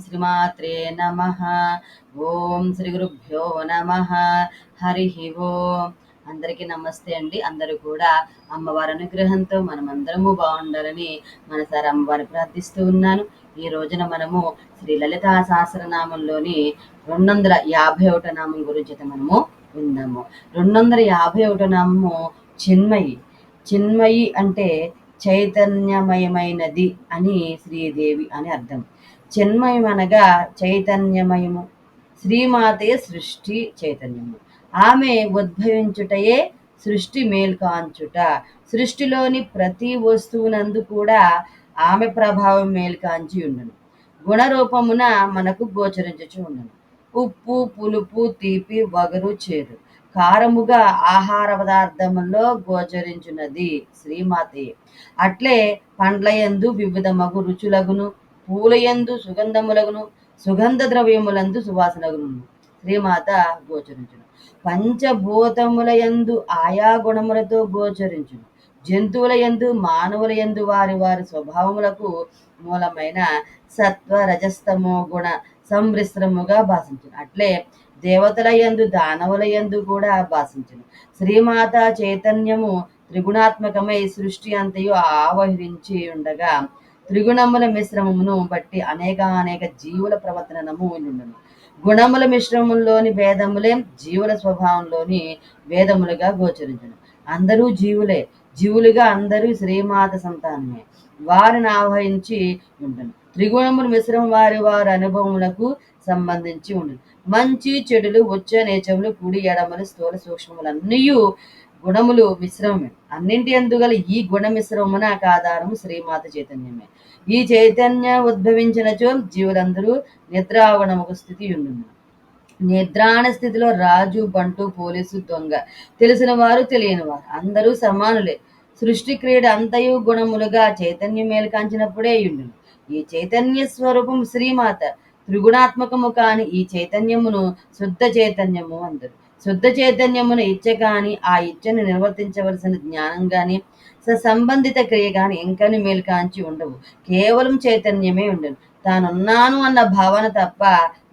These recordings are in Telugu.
శ్రీమాత్రే నమ. ఓం శ్రీ గురుభ్యో నమ. హరి ఓం. అందరికీ నమస్తే అండి. అందరూ కూడా అమ్మవారి అనుగ్రహంతో మనమందరము బాగుండాలని మనసారి అమ్మవారిని ప్రార్థిస్తూ ఉన్నాను. ఈ రోజున మనము శ్రీ లలితా సహస్రనామంలోని రెండు వందల యాభై ఒకటో నామం గురించి అయితే మనము విందాము రెండు వందల యాభై ఒకటో నామము చిన్మయి. చిన్మయి అంటే చైతన్యమయమైనది అని శ్రీదేవి అని అర్థం. చిన్మయమనగా చైతన్యమయము. శ్రీమాతే సృష్టి చైతన్యము. ఆమె ఉద్భవించుటయే సృష్టి మేల్కాంచుట. సృష్టిలోని ప్రతి వస్తువునందు కూడా ఆమె ప్రభావం మేల్కాంచి ఉండను. గుణరూపమున మనకు గోచరించుచు ఉండను. ఉప్పు పులుపు తీపి వగరు చేదు కారముగా ఆహార పదార్థములో గోచరించున్నది శ్రీమాతే. అట్లే పండ్లయందు వివిధ మగు రుచులగును. పూలయందు సుగంధములగును సుగంధ ద్రవ్యములందు సువాసనగును. శ్రీమాత గోచరించును. పంచభూతముల యందు ఆయా గుణములతో గోచరించును. జంతువుల యందు మానవుల యందు వారి వారి స్వభావములకు మూలమైన సత్వ రజస్తమో గుణ సంమిశ్రముగా భాషించును. అట్లే దేవతల యందు దానవుల యందు కూడా భాషించును. శ్రీమాత చైతన్యము త్రిగుణాత్మకమై సృష్టి అంతయు ఆవహించి ఉండగా త్రిగుణముల మిశ్రమమును బట్టి అనేక అనేక జీవుల ప్రవర్తనము ఉండును. గుణముల మిశ్రమంలోని భేదములే జీవుల స్వభావంలోని భేదములుగా గోచరించును. అందరూ జీవులే జీవులుగా అందరూ శ్రీమాత సంతానమే. వారిని ఆవహించి ఉండను. త్రిగుణముల మిశ్రమం వారి వారి అనుభవములకు సంబంధించి ఉండను. మంచి చెడులు వచ్చే నేచములు కుడి ఎడమలు స్థూల సూక్ష్మములన్నీ గుణములు మిశ్రమమే. అన్నింటి అందుగల ఈ గుణ మిశ్రమమున ఆధారము శ్రీమాత చైతన్యమే. ఈ చైతన్య ఉద్భవించినచో జీవులందరూ నిద్రావణముకు స్థితి ఉండును నిద్రాణ స్థితిలో రాజు బంటు పోలీసు దొంగ తెలిసిన వారు తెలియని వారు అందరూ సమానులే. సృష్టి క్రీడ అంతయు గుణములుగా చైతన్యం మేల్కాంచినప్పుడే ఉండును ఈ చైతన్య స్వరూపం శ్రీమాత త్రిగుణాత్మకము కాని ఈ చైతన్యమును శుద్ధ చైతన్యము అందరు. శుద్ధ చైతన్యమును ఇచ్చ కాని ఆ ఇచ్చను నిర్వర్తించవలసిన జ్ఞానం గాని సంబంధిత క్రియ గాని ఇంకని మేల్కాంచి ఉండవు. కేవలం చైతన్యమే ఉండను తానున్నాను అన్న భావన తప్ప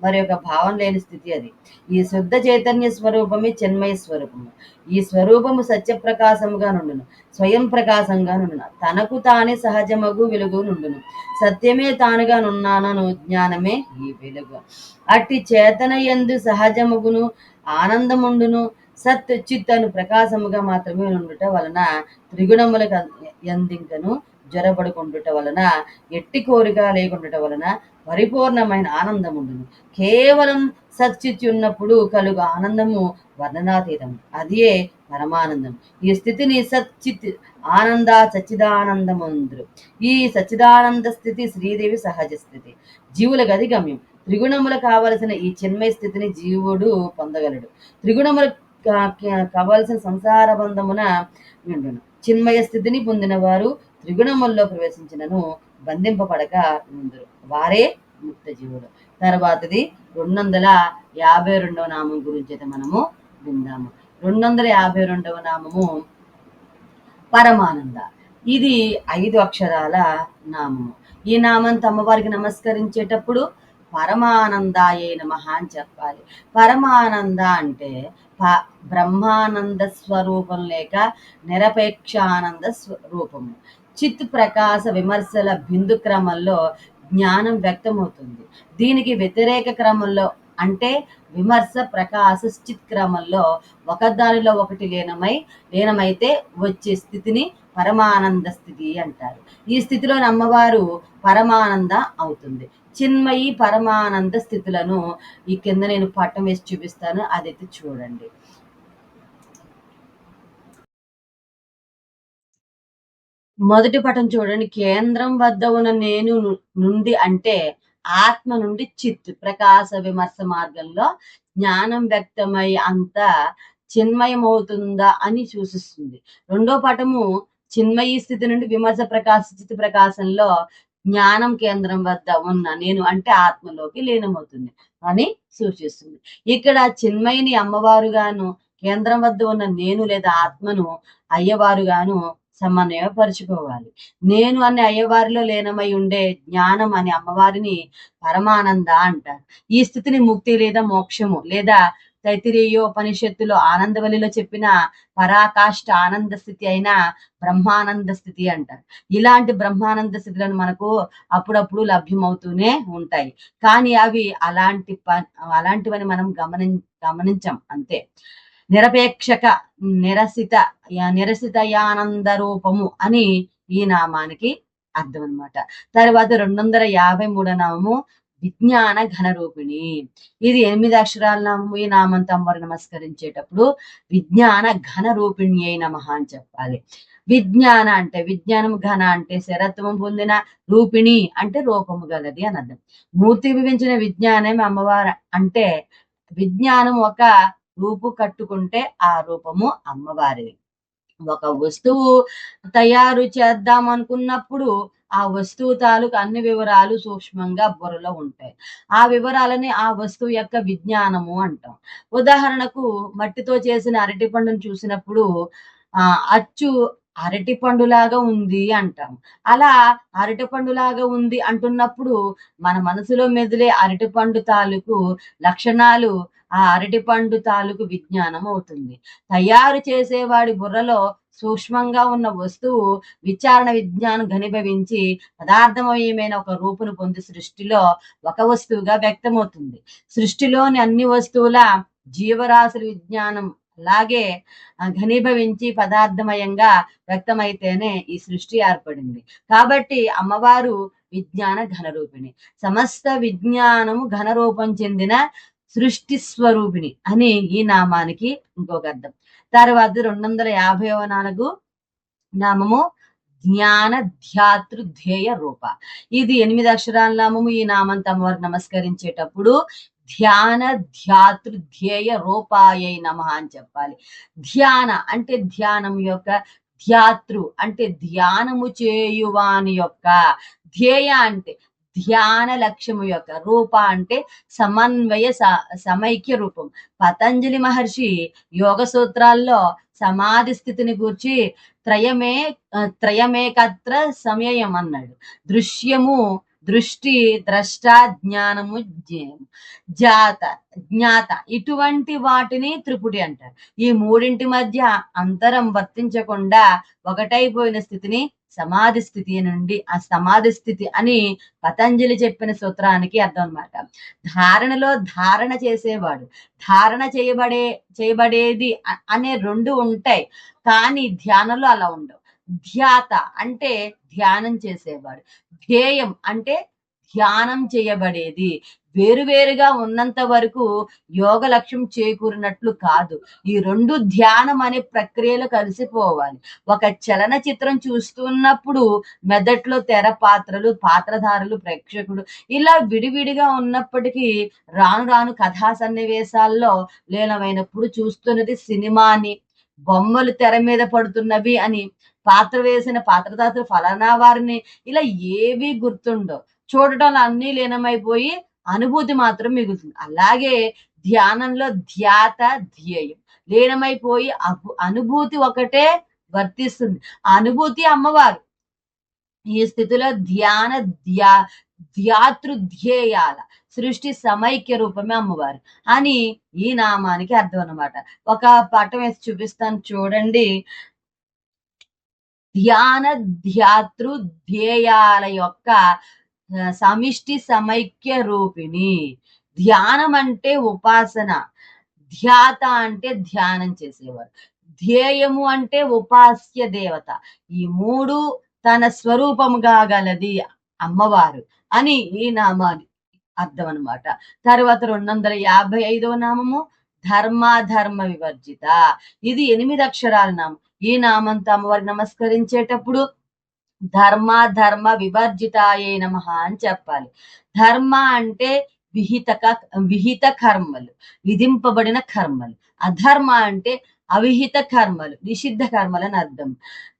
మరి ఒక భావన లేని స్థితి అది. ఈ శుద్ధ చైతన్య స్వరూపమే చిన్మయ స్వరూపము. ఈ స్వరూపము సత్యప్రకాశముగా నుండును స్వయం ప్రకాశంగా నుండును. తనకు తానే సహజమగు వెలుగు నుండును. సత్యమే తానుగా నున్నానను జ్ఞానమే ఈ వెలుగు. అట్టి చేతన ఎందు సహజముగును ఆనందముండును. సత్ చిత్తను ప్రకాశముగా మాత్రమే ఉండుట వలన త్రిగుణములకు ఎందింకను జ్వరపడుకుంటుట వలన ఎట్టి కోరిక లేకుండుట వలన పరిపూర్ణమైన ఆనందముండును. కేవలం సచ్చిత్ ఉన్నప్పుడు కలుగు ఆనందము వర్ణనాతీతం అదియే పరమానందం ఈ స్థితిని సచ్చిత్ ఆనంద సచ్చిదానందమందురు. ఈ సచ్చిదానంద స్థితి శ్రీదేవి సహజ స్థితి. జీవుల గది గమ్యం త్రిగుణములు కావలసిన ఈ చిన్మయ స్థితిని జీవుడు పొందగలడు. త్రిగుణములు కావలసిన సంసార బంధమున ఉండును చిన్మయ స్థితిని పొందిన వారు త్రిగుణముల్లో ప్రవేశించినను బంధింపబడక ఉందరు. వారే ముక్త జీవుడు తర్వాతది రెండు వందల యాభై రెండవ నామం గురించి అయితే మనము విందాము. రెండు వందల యాభై రెండవ నామము పరమానంద. ఇది ఐదు అక్షరాల నామము. ఈ నామం తమ్మవారికి నమస్కరించేటప్పుడు పరమానందాయే నమ అని చెప్పాలి. పరమానంద అంటే ప బ్రహ్మానంద స్వరూపం లేక నిరపేక్షానంద స్వరూపము. చిత్ ప్రకాశ విమర్శల బిందు క్రమంలో జ్ఞానం వ్యక్తమవుతుంది. దీనికి వ్యతిరేక క్రమంలో అంటే విమర్శ ప్రకాశ చిత్ క్రమంలో ఒకదానిలో ఒకటి లీనమై లీనమైతే వచ్చే స్థితిని పరమానంద స్థితి అంటారు. ఈ స్థితిలో అమ్మవారు పరమానంద అవుతుంది. చిన్మయి పరమానంద స్థితులను ఈ కింద నేను పట్టం వేసి చూపిస్తాను. అదైతే చూడండి. మొదటి పటం చూడండి. కేంద్రం వద్ద ఉన్న నేను నుండి అంటే ఆత్మ నుండి చిత్ ప్రకాశ విమర్శ మార్గంలో జ్ఞానం వ్యక్తమై అంత చిన్మయమవుతుందా అని సూచిస్తుంది. రెండో పటము చిన్మయి స్థితి నుండి విమర్శ ప్రకాశ స్థితి ప్రకాశంలో జ్ఞానం కేంద్రం వద్ద ఉన్న నేను అంటే ఆత్మలోకి లీనమవుతుంది అని సూచిస్తుంది. ఇక్కడ చిన్మయిని అమ్మవారుగాను కేంద్రం వద్ద ఉన్న నేను లేదా ఆత్మను అయ్యవారుగాను సమన్వయపరుచుకోవాలి. నేను అనే అయ్యవారిలో లీనమై ఉండే జ్ఞానం అనే అమ్మవారిని పరమానంద అంటారు. ఈ స్థితిని ముక్తి లేదా మోక్షము లేదా తైతిరీయోపనిషత్తులో ఆనందవల్లిలో చెప్పిన పరాకాష్ఠ ఆనంద స్థితి అయిన బ్రహ్మానంద స్థితి అంటారు. ఇలాంటి బ్రహ్మానంద స్థితులను మనకు అప్పుడప్పుడు లభ్యమవుతూనే ఉంటాయి. కానీ అవి అలాంటి పని అలాంటివని మనం గమని గమనించం అంతే. నిరపేక్షక నిరసిత నిరసితయానంద రూపము అని ఈ నామానికి అర్థం అన్నమాట తర్వాత రెండు వందల యాభై మూడో నామము విజ్ఞాన ఘన రూపిణి ఇది ఎనిమిది అక్షరాల నామము ఈ నామంతో అమ్మవారు నమస్కరించేటప్పుడు విజ్ఞాన ఘన రూపిణి అయి నమః అని చెప్పాలి. విజ్ఞాన అంటే విజ్ఞానం ఘన అంటే శరత్వం పొందిన రూపిణి అంటే రూపము గలది అని అర్థం. మూర్తి వివించిన విజ్ఞానం అమ్మవారు అంటే విజ్ఞానం ఒక రూపు కట్టుకుంటే ఆ రూపము అమ్మవారిది. ఒక వస్తువు తయారు చేద్దాం అనుకున్నప్పుడు ఆ వస్తువు తాలూకు అన్ని వివరాలు సూక్ష్మంగా బుర్రలో ఉంటాయి. ఆ వివరాలని ఆ వస్తువు యొక్క విజ్ఞానము అంటాం. ఉదాహరణకు మట్టితో చేసిన అరటి పండును చూసినప్పుడు ఆ అచ్చు అరటి పండులాగా ఉంది అంటాం. అలా అరటి పండులాగా ఉంది అంటున్నప్పుడు మన మనసులో మెదిలే అరటి పండు తాలూకు లక్షణాలు ఆ అరటి పండు తాలూకు విజ్ఞానం అవుతుంది. తయారు చేసేవాడి బుర్రలో సూక్ష్మంగా ఉన్న వస్తువు విచారణ విజ్ఞానం ఘనీభవించి పదార్థమయమైన ఒక రూపును పొంది సృష్టిలో ఒక వస్తువుగా వ్యక్తమవుతుంది. సృష్టిలోని అన్ని వస్తువుల జీవరాశుల విజ్ఞానం అలాగే ఘనీభవించి పదార్థమయంగా వ్యక్తమైతేనే ఈ సృష్టి ఏర్పడింది. కాబట్టి అమ్మవారు విజ్ఞాన ఘనరూపిణి. సమస్త విజ్ఞానము ఘనరూపం చెందిన సృష్టి స్వరూపిణి అని ఈ నామానికి ఇంకొక అర్థం. తర్వాత రెండు వందల యాభై నాలుగు నామము జ్ఞాన ధ్యాతృ ధ్యేయ రూప. ఇది ఎనిమిది అక్షరాల నామము. ఈ నామం తమవారు నమస్కరించేటప్పుడు ధ్యాన ధ్యాతృ ధ్యేయ రూపాయ నమ అని చెప్పాలి. ధ్యాన అంటే ధ్యానం యొక్క ధ్యాతృ అంటే ధ్యానము చేయువాని యొక్క ధ్యేయ అంటే ధ్యాన లక్ష్యము యొక్క రూప అంటే సమన్వయ సమైక్య రూపం. పతంజలి మహర్షి యోగ సూత్రాల్లో సమాధి స్థితిని గూర్చి త్రయమే త్రయమేకత్ర సమయం అన్నాడు. దృశ్యము దృష్టి ద్రష్ట జ్ఞానము జ్ఞేయము జాత జ్ఞాత ఇటువంటి వాటిని త్రిపుటి అంటారు. ఈ మూడింటి మధ్య అంతరం వర్తించకుండా ఒకటైపోయిన స్థితిని సమాధి స్థితి నుండి ఆ సమాధి స్థితి అని పతంజలి చెప్పిన సూత్రానికి అర్థం అన్నమాట. ధారణలో ధారణ చేసేవాడు ధారణ చేయబడే చేయబడేది అనే రెండు ఉంటాయి కానీ ధ్యానంలో అలా ఉండవు. ధ్యాత అంటే ధ్యానం చేసేవాడు ధ్యేయం అంటే ధ్యానం చేయబడేది వేరువేరుగా ఉన్నంత వరకు యోగ లక్ష్యం చేకూరినట్లు కాదు. ఈ రెండు ధ్యానం అనే ప్రక్రియలో కలిసిపోవాలి. ఒక చలన చిత్రం చూస్తున్నప్పుడు మెదట్లో తెర పాత్రలు పాత్రధారులు ప్రేక్షకుడు ఇలా విడివిడిగా ఉన్నప్పటికీ రాను రాను కథా సన్నివేశాల్లో లీనమైనప్పుడు చూస్తున్నది సినిమాని బొమ్మలు తెర మీద పడుతున్నవి అని పాత్ర వేసిన పాత్రధారులు ఫలానా వారిని ఇలా ఏవి గుర్తుండవు. చూడటంలో అన్ని లీనమైపోయి అనుభూతి మాత్రం మిగులుతుంది. అలాగే ధ్యానంలో ధ్యాత ధ్యేయం. లీనమైపోయి అనుభూతి ఒకటే వర్తిస్తుంది. అనుభూతి అమ్మవారు. ఈ స్థితిలో ధ్యాన ధ్యా ధ్యాతృధ్యేయాల సృష్టి సమైక్య రూపమే అమ్మవారు అని ఈ నామానికి అర్థం అన్నమాట. ఒక పటం వేసి చూపిస్తాను చూడండి. ధ్యాన ధ్యాతృ ధ్యేయాల యొక్క సమిష్టి సమైక్య రూపిణి. ధ్యానం అంటే ఉపాసన. ధ్యాత అంటే ధ్యానం చేసేవారు. ధ్యేయము అంటే ఉపాస్య దేవత. ఈ మూడు తన స్వరూపముగా గలది అమ్మవారు అని ఈ నామాన్ని అర్థం అన్నమాట తర్వాత రెండు వందల యాభై ఐదవ నామము ధర్మాధర్మ వివర్జిత. ఇది ఎనిమిది అక్షరాల నామం. ఈ నామంతో అమ్మవారి నమస్కరించేటప్పుడు ధర్మ ధర్మ వివర్జితాయే నమ అని చెప్పాలి. ధర్మ అంటే విహిత విహిత కర్మలు విధింపబడిన కర్మలు. అధర్మ అంటే అవిహిత కర్మలు నిషిద్ధ కర్మలు అని అర్థం.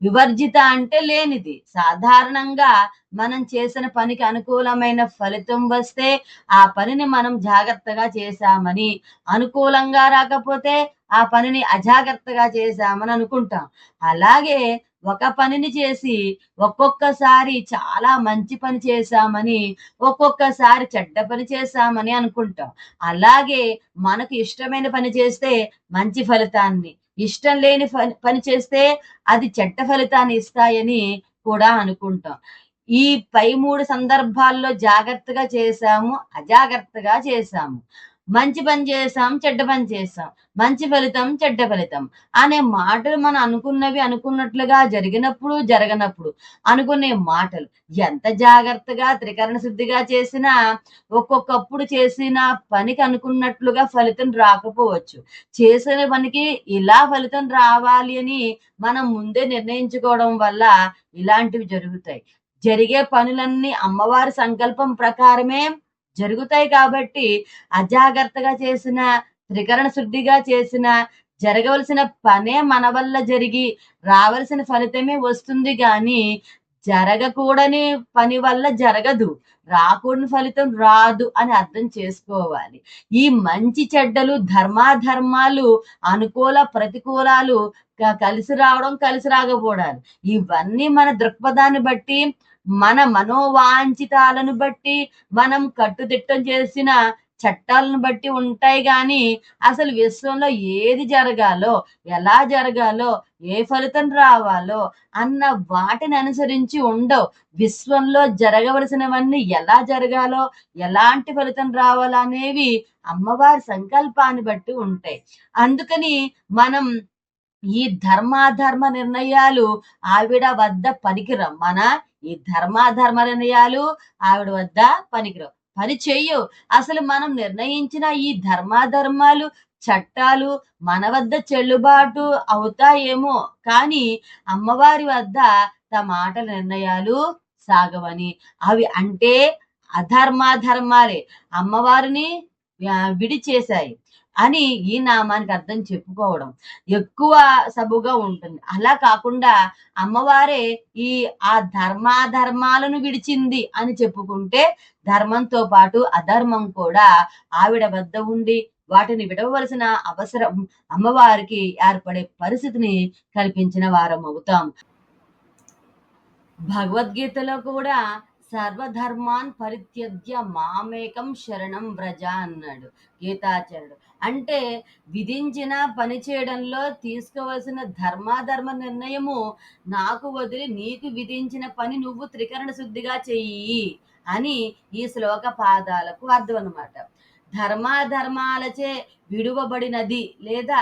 వివర్జిత అంటే లేనిది. సాధారణంగా మనం చేసిన పనికి అనుకూలమైన ఫలితం వస్తే ఆ పనిని మనం జాగ్రత్తగా చేశామని అనుకూలంగా రాకపోతే ఆ పనిని అజాగ్రత్తగా చేశామని అనుకుంటాం. అలాగే ఒక పనిని చేసి ఒక్కొక్కసారి చాలా మంచి పని చేశామని ఒక్కొక్కసారి చెడ్డ పని చేశామని అనుకుంటాం. అలాగే మనకు ఇష్టమైన పని చేస్తే మంచి ఫలితాన్ని ఇష్టం లేని పని పని చేస్తే అది చెడ్డ ఫలితాన్ని ఇస్తాయని కూడా అనుకుంటాం. ఈ పై మూడు సందర్భాల్లో జాగ్రత్తగా చేశాము అజాగ్రత్తగా చేశాము. మంచి పని చేసాం చెడ్డ పని చేసాం మంచి ఫలితం చెడ్డ ఫలితం. అనే మాటలు మనం అనుకున్నవి అనుకున్నట్లుగా జరిగినప్పుడు జరగనప్పుడు అనుకునే మాటలు ఎంత జాగ్రత్తగా త్రికరణ శుద్ధిగా చేసినా ఒక్కొక్కప్పుడు చేసిన పనికి అనుకున్నట్లుగా ఫలితం రాకపోవచ్చు. చేసిన పనికి ఇలా ఫలితం రావాలి అని మనం ముందే నిర్ణయించుకోవడం వల్ల ఇలాంటివి జరుగుతాయి. జరిగే పనులన్నీ అమ్మవారి సంకల్పం ప్రకారమే జరుగుతాయి కాబట్టి అజాగ్రత్తగా చేసిన త్రికరణ శుద్ధిగా చేసిన జరగవలసిన పనే మన వల్ల జరిగి రావలసిన ఫలితమే వస్తుంది కానీ జరగకూడని పని వల్ల జరగదు. రాకూడని ఫలితం రాదు అని అర్థం చేసుకోవాలి. ఈ మంచి చెడ్డలు ధర్మాధర్మాలు అనుకూల ప్రతికూలాలు కలిసి రావడం కలిసి రాకపోవడాలు. ఇవన్నీ మన దృక్పథాన్ని బట్టి మన మనోవాంఛితాలను బట్టి మనం కట్టుదిట్టం చేసిన చట్టాలను బట్టి ఉంటాయి కానీ అసలు విశ్వంలో ఏది జరగాలో ఎలా జరగాలో ఏ ఫలితం రావాలో అన్న వాటిని అనుసరించి ఉండవు. విశ్వంలో జరగవలసినవన్నీ ఎలా జరగాలో ఎలాంటి ఫలితం రావాలో అనేవి అమ్మవారి సంకల్పాన్ని బట్టి ఉంటాయి. అందుకని మనం ఈ ధర్మాధర్మ నిర్ణయాలు ఆవిడ వద్ద పనికిరం మన ఈ ధర్మాధర్మ నిర్ణయాలు ఆవిడ వద్ద పనికిరావు. పని చెయ్యు. అసలు మనం నిర్ణయించిన ఈ ధర్మాధర్మాలు చట్టాలు మన వద్ద చెల్లుబాటు అవుతాయేమో. కానీ అమ్మవారి వద్ద తమ మాటల నిర్ణయాలు సాగవని. అవి అంటే అధర్మాధర్మాలే. అమ్మవారిని విడిచేశాయి. అని ఈ నామానికి అర్థం చెప్పుకోవడం ఎక్కువ సబుగా ఉంటుంది. అలా కాకుండా అమ్మవారే ఈ ఆ ధర్మాధర్మాలను విడిచింది అని చెప్పుకుంటే ధర్మంతో పాటు అధర్మం కూడా ఆవిడ వద్ద ఉండి వాటిని విడవలసిన అవసరం అమ్మవారికి ఏర్పడే పరిస్థితిని కల్పించిన వారం అవుతాం. భగవద్గీతలో కూడా సర్వధర్మాన్ పరిత్యజ్య మామేకం శరణం వ్రజ అన్నాడు గీతాచార్యుడు. అంటే విధించిన పని చేయడంలో తీసుకోవలసిన ధర్మాధర్మ నిర్ణయము నాకు వదిలి నీకు విధించిన పని నువ్వు త్రికరణ శుద్ధిగా చెయ్యి అని ఈ శ్లోక పాదాలకు అర్థం అనమాట ధర్మాధర్మాలచే విడువబడినది లేదా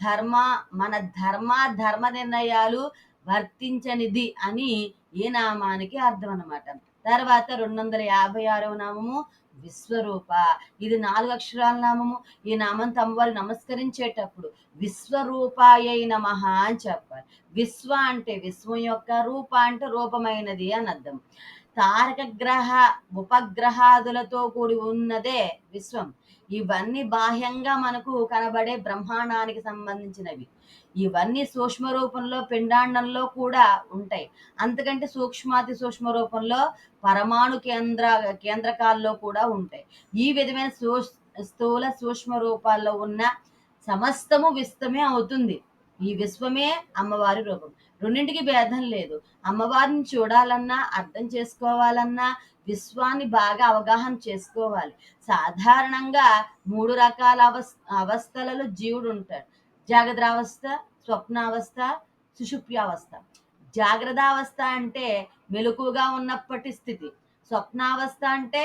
ధర్మ మన ధర్మ ధర్మ నిర్ణయాలు వర్తించనిది అని ఈ నామానికి అర్థం అనమాట తర్వాత రెండు వందల యాభై ఆరవ నామము విశ్వరూప. ఇది నాలుగు అక్షరాల నామము. ఈ నామం తమ్మవారు నమస్కరించేటప్పుడు విశ్వరూపాయ నమః అని చెప్పాలి. విశ్వ అంటే విశ్వం యొక్క రూప అంటే రూపమైనది అని అర్థం. తారక గ్రహ ఉపగ్రహాదులతో కూడి ఉన్నదే విశ్వం. ఇవన్నీ బాహ్యంగా మనకు కనబడే బ్రహ్మాండానికి సంబంధించినవి. ఇవన్నీ సూక్ష్మ రూపంలో పిండాండంలో కూడా ఉంటాయి. అంతకంటే సూక్ష్మాతి సూక్ష్మ రూపంలో పరమాణు కేంద్ర కేంద్రకాల్లో కూడా ఉంటాయి. ఈ విధమైన సూ స్థూల సూక్ష్మ రూపాల్లో ఉన్న సమస్తము విశ్వమే అవుతుంది. ఈ విశ్వమే అమ్మవారి రూపం. రెండింటికి భేదం లేదు. అమ్మవారిని చూడాలన్నా అర్థం చేసుకోవాలన్నా విశ్వాన్ని బాగా అవగాహన చేసుకోవాలి. సాధారణంగా మూడు రకాల అవస్ అవస్థలలో జీవుడు ఉంటాడు. జాగ్రత్తావస్థ స్వప్నావస్థ సుషుప్యావస్థ. జాగ్రత్తావస్థ అంటే మెలకుగా ఉన్నప్పటి స్థితి. స్వప్నావస్థ అంటే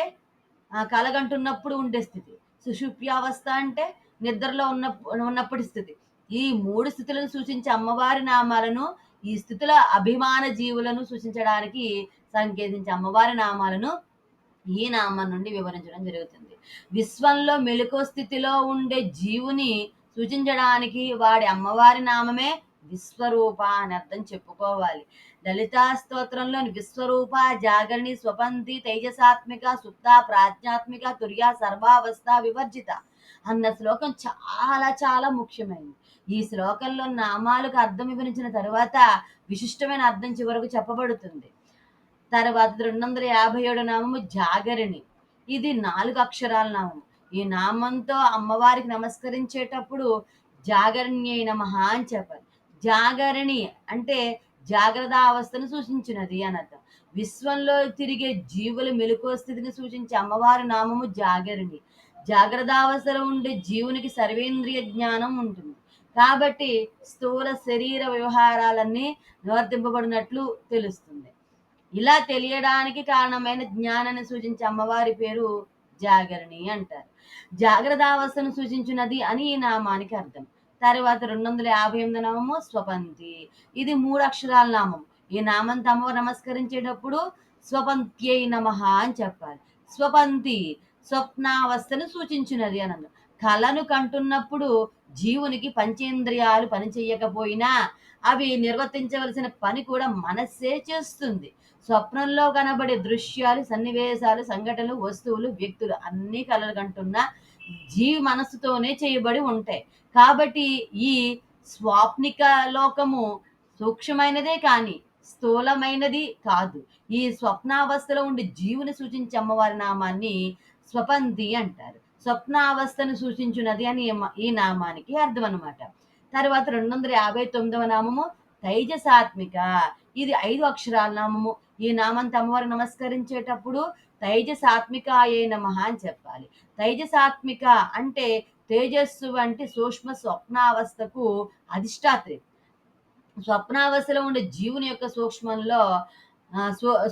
కలగంటున్నప్పుడు ఉండే స్థితి. సుషుప్యావస్థ అంటే నిద్రలో ఉన్న ఉన్నప్పటి స్థితి. ఈ మూడు స్థితులను సూచించే అమ్మవారి నామాలను ఈ స్థితుల అభిమాన జీవులను సూచించడానికి సంకేతించే అమ్మవారి నామాలను ఈ నామం నుండి వివరించడం జరుగుతుంది. విశ్వంలో మెలకువ స్థితిలో ఉండే జీవుని సూచించడానికి వాడి అమ్మవారి నామమే విశ్వరూప అని అర్థం చెప్పుకోవాలి. లలితా స్తోత్రంలోని విశ్వరూప జాగరణి స్వపంతి తేజసాత్మిక సుప్త ప్రాజ్ఞాత్మిక తుర్య సర్వావస్థ వివర్జిత అన్న శ్లోకం చాలా చాలా ముఖ్యమైనది. ఈ శ్లోకంలో నామాలకు అర్థం వివరించిన తరువాత విశిష్టమైన అర్థం చివరకు చెప్పబడుతుంది. తర్వాత రెండు వందల యాభై ఏడు నామము జాగరణి. ఇది నాలుగు అక్షరాల నామము. ఈ నామంతో అమ్మవారికి నమస్కరించేటప్పుడు జాగరణ్యై నమః అని చెప్పాలి. జాగరణి అంటే జాగ్రత్త అవస్థను సూచించినది అని అర్థం. విశ్వంలో తిరిగే జీవుల మెలకువ స్థితిని సూచించే అమ్మవారి నామము జాగరణి. జాగ్రత్త అవస్థలో ఉండే జీవునికి సర్వేంద్రియ జ్ఞానం ఉంటుంది. కాబట్టి స్థూల శరీర వ్యవహారాలన్నీ నివర్తింపబడినట్లు తెలుస్తుంది. ఇలా తెలియడానికి కారణమైన జ్ఞానాన్ని సూచించే అమ్మవారి పేరు జాగరణి అంటారు. జాగ్రత్తావస్థను సూచించినది అని ఈ నామానికి అర్థం. తర్వాత రెండు వందల యాభై ఎనిమిది నామము స్వపంతి ఇది మూడు అక్షరాల నామం. ఈ నామంతో అమ్మవారు నమస్కరించేటప్పుడు స్వపంత్యై నమ అని చెప్పాలి. స్వపంతి స్వప్నావస్థను సూచించినది అని అన్నారు కళను కంటున్నప్పుడు జీవునికి పంచేంద్రియాలు పనిచేయకపోయినా అవి నిర్వర్తించవలసిన పని కూడా మనస్సే చేస్తుంది. స్వప్నంలో కనబడే దృశ్యాలు సన్నివేశాలు సంఘటనలు వస్తువులు వ్యక్తులు అన్నీ కలగంటున్న జీవి మనస్సుతోనే చేయబడి ఉంటాయి. కాబట్టి ఈ స్వాప్నిక లోకము సూక్ష్మమైనదే కానీ స్థూలమైనది కాదు. ఈ స్వప్నావస్థలో ఉండే జీవుని సూచించే అమ్మవారి నామాన్ని స్వపంతి అంటారు. స్వప్నావస్థను సూచించున్నది అని ఈ నామానికి అర్థం అనమాట తర్వాత రెండు వందల యాభై తొమ్మిదవ నామము తైజసాత్మిక. ఇది ఐదు అక్షరాల నామము. ఈ నామంత అమ్మవారు నమస్కరించేటప్పుడు తైజసాత్మిక అయ్యే నమ అని చెప్పాలి. తైజసాత్మిక అంటే తేజస్సు వంటి సూక్ష్మ స్వప్నావస్థకు అధిష్టాత్రి. స్వప్నావస్థలో ఉండే జీవుని యొక్క సూక్ష్మంలో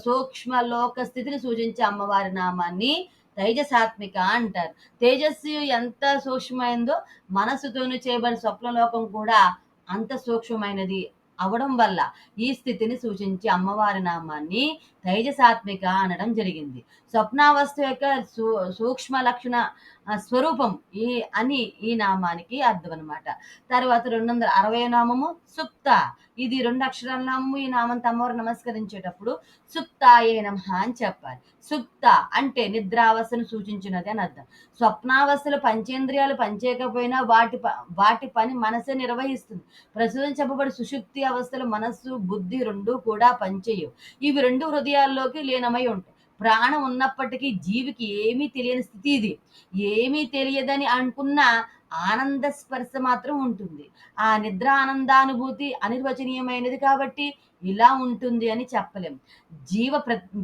సూక్ష్మ లోక స్థితిని సూచించే అమ్మవారి నామాన్ని తేజసాత్మిక అంటారు. తేజస్సు ఎంత సూక్ష్మమైందో మనసుతోను చేయబడిన స్వప్నలోకం కూడా అంత సూక్ష్మమైనది అవడం వల్ల ఈ స్థితిని సూచించి అమ్మవారి నామాన్ని తైజసాత్మిక అనడం జరిగింది. స్వప్నావస్థ యొక్క సూక్ష్మ లక్షణ స్వరూపం ఈ అని ఈ నామానికి అర్థం అనమాట తర్వాత రెండు వందల అరవై నామము సుప్త. ఇది రెండు అక్షరాల నామము ఈ నామం తమ్మవారు నమస్కరించేటప్పుడు సుప్తాయే నమ అని చెప్పాలి. సుప్త అంటే నిద్రావస్థను సూచించినది అని అర్థం. స్వప్నావస్థలు పంచేంద్రియాలు పనిచేయకపోయినా వాటి వాటి పని మనసే నిర్వహిస్తుంది. ప్రస్తుతం చెప్పబడి సుషుప్తి అవస్థలు మనస్సు బుద్ధి రెండు కూడా పనిచేయవు. ఇవి రెండు హృదయాల్లోకి లీనమై ఉంటాయి. ప్రాణం ఉన్నప్పటికీ జీవికి ఏమీ తెలియని స్థితి ఇది. ఏమీ తెలియదని అనుకున్న ఆనంద స్పర్శ మాత్రం ఉంటుంది. ఆ నిద్ర ఆనందానుభూతి అనిర్వచనీయమైనది కాబట్టి ఇలా ఉంటుంది అని చెప్పలేం. జీవ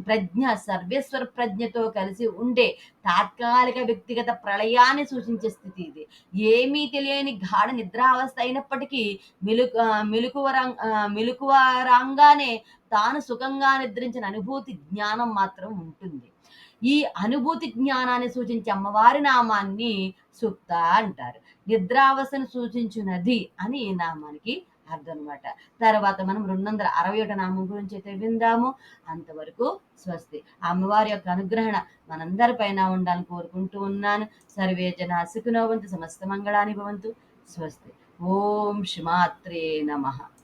ప్రజ్ఞ సర్వేశ్వర ప్రజ్ఞతో కలిసి ఉండే తాత్కాలిక వ్యక్తిగత ప్రళయాన్ని సూచించే స్థితి ఇది. ఏమీ తెలియని గాఢ నిద్రావస్థ అయినప్పటికీ మెలుకు మెలుకువ మెలుకువరంగానే తాను సుఖంగా నిద్రించిన అనుభూతి జ్ఞానం మాత్రం ఉంటుంది. ఈ అనుభూతి జ్ఞానాన్ని సూచించే అమ్మవారి నామాన్ని సుప్త అంటారు. నిద్రావస్థను సూచించినది అని ఈ నామానికి అర్థం అనమాట తర్వాత మనం రెండు వందల అరవై ఒకటి నామం గురించి అయితే విందాము. అంతవరకు స్వస్తి. అమ్మవారి యొక్క అనుగ్రహణ మనందరిపైన ఉండాలని కోరుకుంటూ ఉన్నాను. సర్వే జన సుఖినోవంతు సమస్త మంగళాని భవంతు. స్వస్తి. ఓం శ్రీమాత్రే నమః.